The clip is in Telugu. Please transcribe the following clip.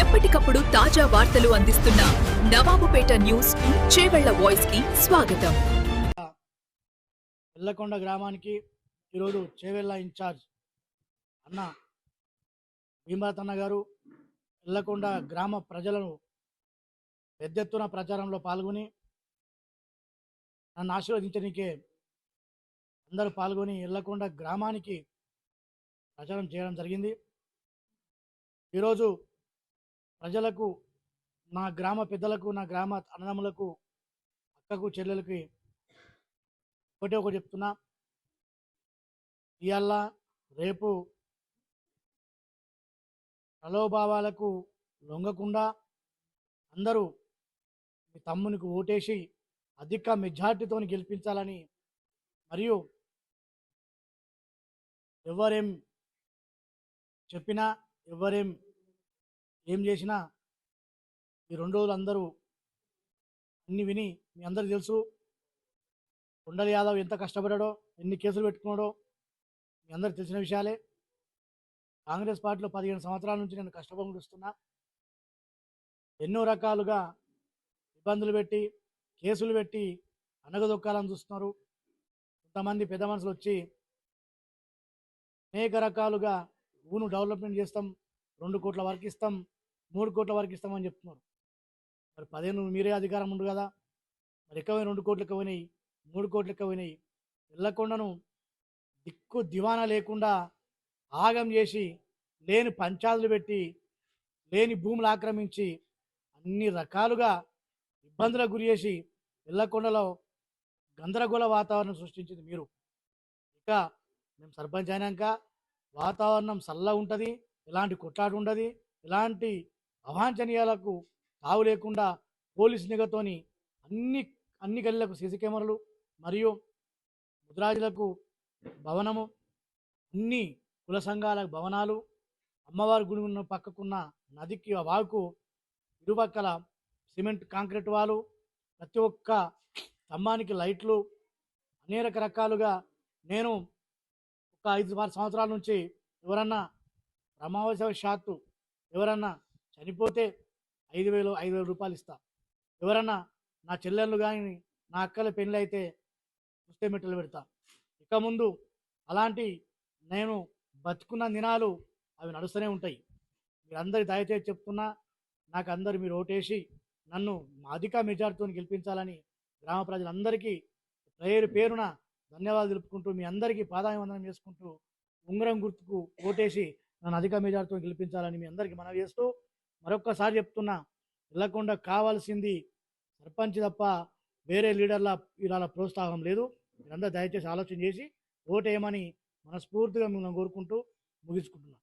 ఎప్పటికప్పుడు తాజా వార్తలు అందిస్తున్న నవాబుపేట న్యూస్ చేవెళ్ళ వాయిస్కి స్వాగతం. వెళ్ళకొండ గ్రామానికి ఈరోజు చేవెళ్ళ ఇన్ఛార్జ్ అన్న భీమరతన్న గారు వెళ్ళకొండ గ్రామ ప్రజలను పెద్ద ఎత్తున ప్రచారంలో పాల్గొని నన్ను ఆశీర్వదించడానికే అందరూ పాల్గొని ఎల్లకొండ గ్రామానికి ప్రచారం చేయడం జరిగింది. ఈరోజు ప్రజలకు నా గ్రామ పెద్దలకు నా గ్రామ అన్నదమ్ములకు అక్కకు చెల్లెలకి ఒకటే ఒకటి చెప్తున్నా. ఇవాళ రేపు ప్రలోభావాలకు లొంగకుండా అందరూ మీ తమ్మునికి ఓటేసి అధిక మెజార్టీతో గెలిపించాలని మరియు ఎవరేం చెప్పినా ఎవరేం ఏం చేసినా ఈ రెండు రోజులు అందరూ అన్ని విని మీ అందరికి తెలుసు. కొండల యాదవ్ ఎంత కష్టపడ్డాడో ఎన్ని కేసులు పెట్టుకున్నాడో మీ అందరికి తెలిసిన విషయాలే. కాంగ్రెస్ పార్టీలో పదిహేను సంవత్సరాల నుంచి నేను కష్టపడి వస్తున్నా. ఎన్నో రకాలుగా ఇబ్బందులు పెట్టి కేసులు పెట్టి అనగదొక్కాలని చూస్తున్నారు. కొంతమంది పెద్ద మనుషులు వచ్చి అనేక రకాలుగా ఊను డెవలప్మెంట్ చేస్తాం రెండు కోట్ల వరకు ఇస్తాం మూడు కోట్ల వరకు ఇస్తామని చెప్తున్నారు. మరి పదిహేను మీరే అధికారం ఉండు కదా. మరి ఎక్కువ రెండు కోట్లు ఎక్కువ పోయినాయి మూడు కోట్లు ఎక్కువ పోయినాయి. వెళ్ళకుండాను దిక్కు దివానా లేకుండా ఆగం చేసి లేని పంచాయతీలు పెట్టి లేని భూములు ఆక్రమించి అన్ని రకాలుగా ఇబ్బందులకు గురి చేసి ఎల్లకొండలో గందరగోళ వాతావరణం సృష్టించింది మీరు. ఇక మేము సర్పంచ్ అయినాక వాతావరణం చల్ల ఉంటుంది ఎలాంటి కొట్లాట ఉండదు ఎలాంటి అవాంఛనీయాలకు తావు లేకుండా పోలీస్ నిఘతోని అన్ని అన్ని గల్లీలకు సీసీ కెమెరాలు మరియు ముద్రాజులకు భవనము అన్ని కుల సంఘాల భవనాలు అమ్మవారి గుడి ఉన్న పక్కకున్న నదికి ఆ ఇరుపక్కల సిమెంట్ కాంక్రీట్ వాలు ప్రతి ఒక్క స్తంభానికి లైట్లు అనేక రకాలుగా నేను ఒక ఐదు ఆరు సంవత్సరాల నుంచి ఎవరన్నా ప్రమావశాత్తు ఎవరన్నా చనిపోతే ఐదు వేలు ఐదు వేల రూపాయలు ఇస్తా. ఎవరన్నా నా చెల్లెళ్ళు కానీ నా అక్కల పెళ్ళి అయితే పుస్తే మెట్టలు పెడతా. ఇక ముందు అలాంటి నేను బతుకున్న దినాలు అవి నడుస్తూనే ఉంటాయి. మీరందరి దయచేసి చెప్తున్నా నాకు అందరు మీరు ఓటేసి నన్ను అధిక మెజార్టీతో గెలిపించాలని గ్రామ ప్రజలందరికీ పేరు పేరున ధన్యవాదాలు తెలుపుకుంటూ మీ అందరికీ పాదాభివందనం చేసుకుంటూ ఉంగరం గుర్తుకు ఓటేసి నన్ను అధిక మెజార్టీతో గెలిపించాలని మీ అందరికీ మనవి చేస్తూ మరొక్కసారి చెప్తున్నా వెళ్ళకుండా కావాల్సింది సర్పంచ్ తప్ప వేరే లీడర్ల ఇలా ప్రోత్సాహం లేదు. మీరందరూ దయచేసి ఆలోచన చేసి ఓటేయమని మనస్ఫూర్తిగా మిమ్మల్ని కోరుకుంటూ ముగించుకుంటున్నాను